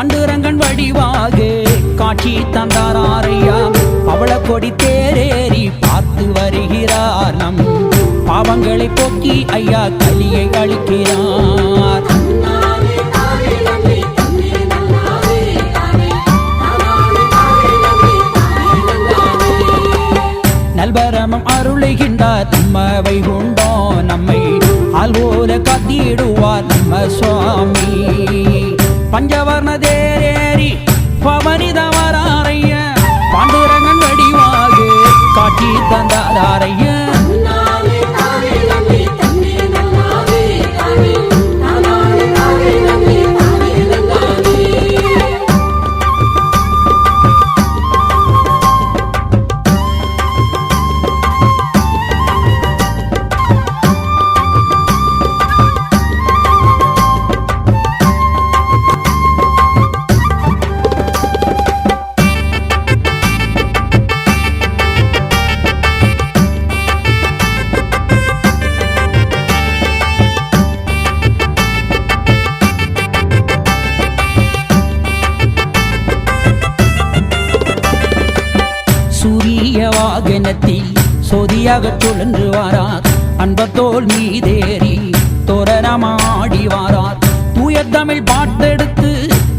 பாண்டுரங்கன் வடிவாக காட்சி தந்தாரையா அவள கொடி தேரேறி பார்த்து வருகிறார். நம் பாவங்களை போக்கி ஐயா கலியை அளிக்கிறார் நல்பரமம் அருளுகின்றார் நம்ம உண்டோ? நம்மை ஆள்வோல காத்திடுவார் நம்ம சுவாமி. பஞ்சவர்ண தேரேரி பவனிதவராரைய சூரிய வாகனத்தில் சொதியாக சுழன்று வாரார். அன்பத்தோல் மீதேறி தோரணமாடி வாரார். தூய தமிழ் பாட்டெடுத்து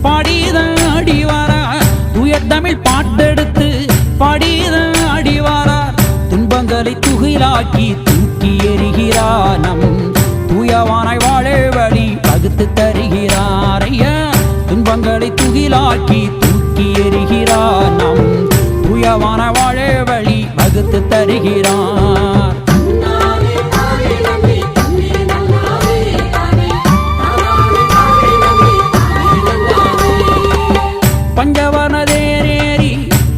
பாடிதாடி வாரார். தூய தமிழ் பாட்டெடுத்து பாடிதாடி வாரார். துன்பங்களை துகிலாக்கி தூக்கி எறிகிறார் நம் தூயவானாய் வாழ வழி பகுத்து தருகிறார் ஐயா. துன்பங்களை துகிலாக்கி தூக்கி எறிகிறார் நம் தூயவான வாழ வழி வகுத்து தருகிறார். பஞ்சவனதேரேறி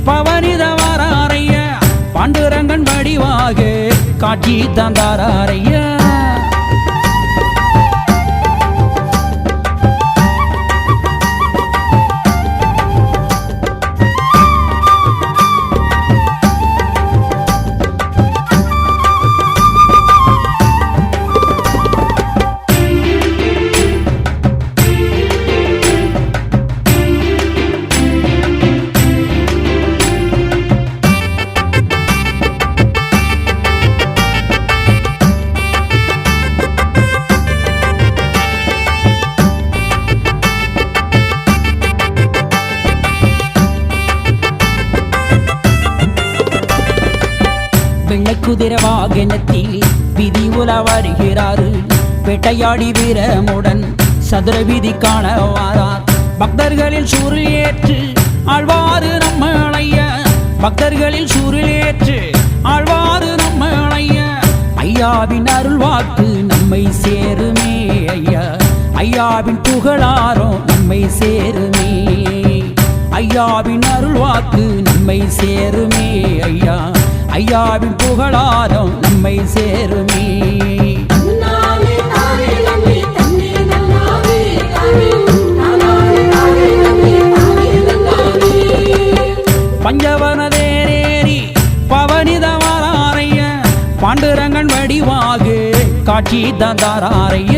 பவனிதவராரைய பாண்டுரங்கன் வடிவாக காட்சி தந்தாரைய குதிரை வாகனத்தில் விதி உல வருகிறாரு. வேட்டையாடி வீரமுடன் சதுர விதி காண வாரார். பக்தர்களில் சூரில் ஏற்று ஆழ்வாரு நம்ம அழைய பக்தர்களில் சூரில் ஏற்று ஆழ்வாரு நம்ம அழைய ஐயாவின் அருள் வாக்கு நம்மை சேருமே ஐயா. ஐயாவின் புகழாரோ நம்மை சேருமே. ஐயாவின் அருள் வாக்கு நம்மை சேருமே ஐயா. ஐயாவின் புகழாரம் நம்மை சேருமே. பஞ்சவனதேரேறி பவனிதவராரைய பாண்டுரங்கன் வடிவாக காட்சி தந்தாரைய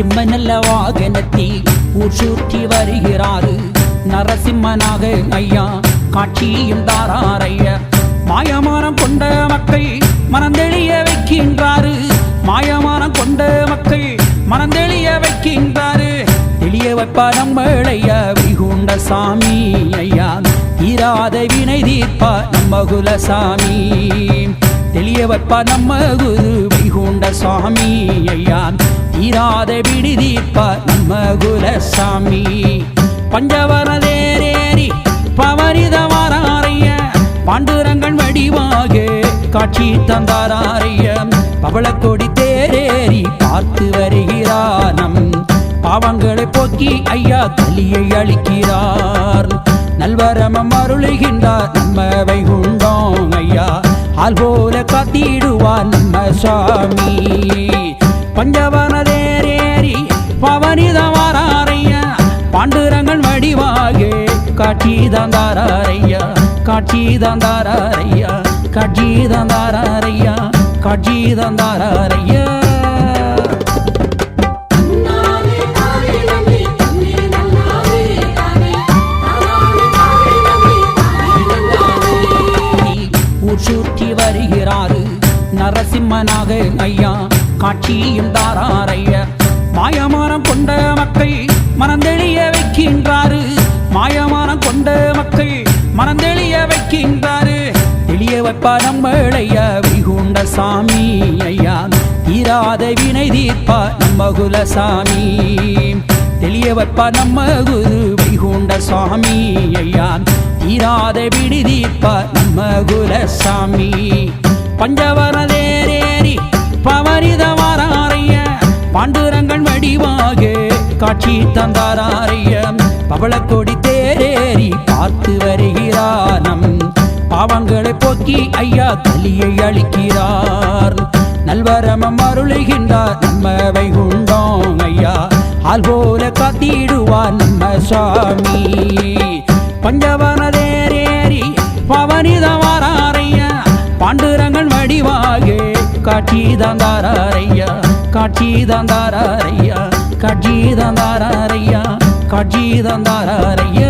சிம்மநல்ல வாகனத்தில் ஊர் சுற்றி வருகிறாரு. நரசிம்மனாக ஐயா காட்சியும் தாராரைய. மாயமானம் கொண்ட மக்கள் மனந்தெளிய வைக்கின்றாரு. மாயமானம் கொண்ட மக்கள் மனந்தெளிய வைக்கின்றாரு. எளிய வைப்பா ஐயா விகுண்ட சாமி ஐயா. தீராத வினை தீர்ப்பா நம்ம குலசாமி தெளிய வைப்பா நம்ம குரு வைகுண்ட சாமி ஐயா. தீராத விடி தீர்ப்பா நம்ம குலசாமி பஞ்சவரதேரேரி பவனிதவராரைய பாண்டுரங்கன் வடிவாக காட்சி தந்தாராரைய. பவளக்கொடி தேரேறி பார்த்து வருகிறார் நம் பாவங்களை போக்கி ஐயா கலியை அளிக்கிறார். நல்வரமம் அருளுகின்றார் நம்ம வைகுண்டோம் ஐயா. ஆள் போல காத்திடுவார் நம்ம சாமி பஞ்சவனதேரேறி பவனிதவாரையா பாண்டுரங்கள் வடிவாகே காட்சி தந்தாரையா காட்சி தந்தாரையா காட்சி தந்தாரையா காட்சி தந்தாரையா நரசிம்மனாக ஐயா காட்சியும் தாராரைய மாயமானம் கொண்ட மக்கள் மனந்தெளிய வைக்கின்றாரு. மாயமானம் கொண்ட மக்கள் மனந்தெளிய வைக்கின்றாரு. தெளிய வைப்பா நம்மளையா விகுண்ட சாமி ஐயா. தீராத வினை தீர்ப்பா நம்ம குலசாமி தெளிய வைப்பா நம்ம குரு வைகுண்ட சாமி ஐயா. தீராத விடி நம்ம குலசாமி பஞ்சவரதேரே பவரித வாராரைய பாண்டுரங்கள் வடிவாக காட்சி தந்தாராரைய பவளக்கொடி தேரேறி பார்த்து வருகிறானம். பாவங்களை போக்கி ஐயா கலியை அளிக்கிறார் நல்வரமம் அருளுகின்றார் நம்மவை உண்டோம் ஐயா. ஆள் போல காத்திடுவார் நம்ம சாமி. பஞ்சவனதேரேறி காட்சி தந்தாரையா காட்சி தந்தாரையா காட்சி தந்தாரையா காட்சி தந்தாரையா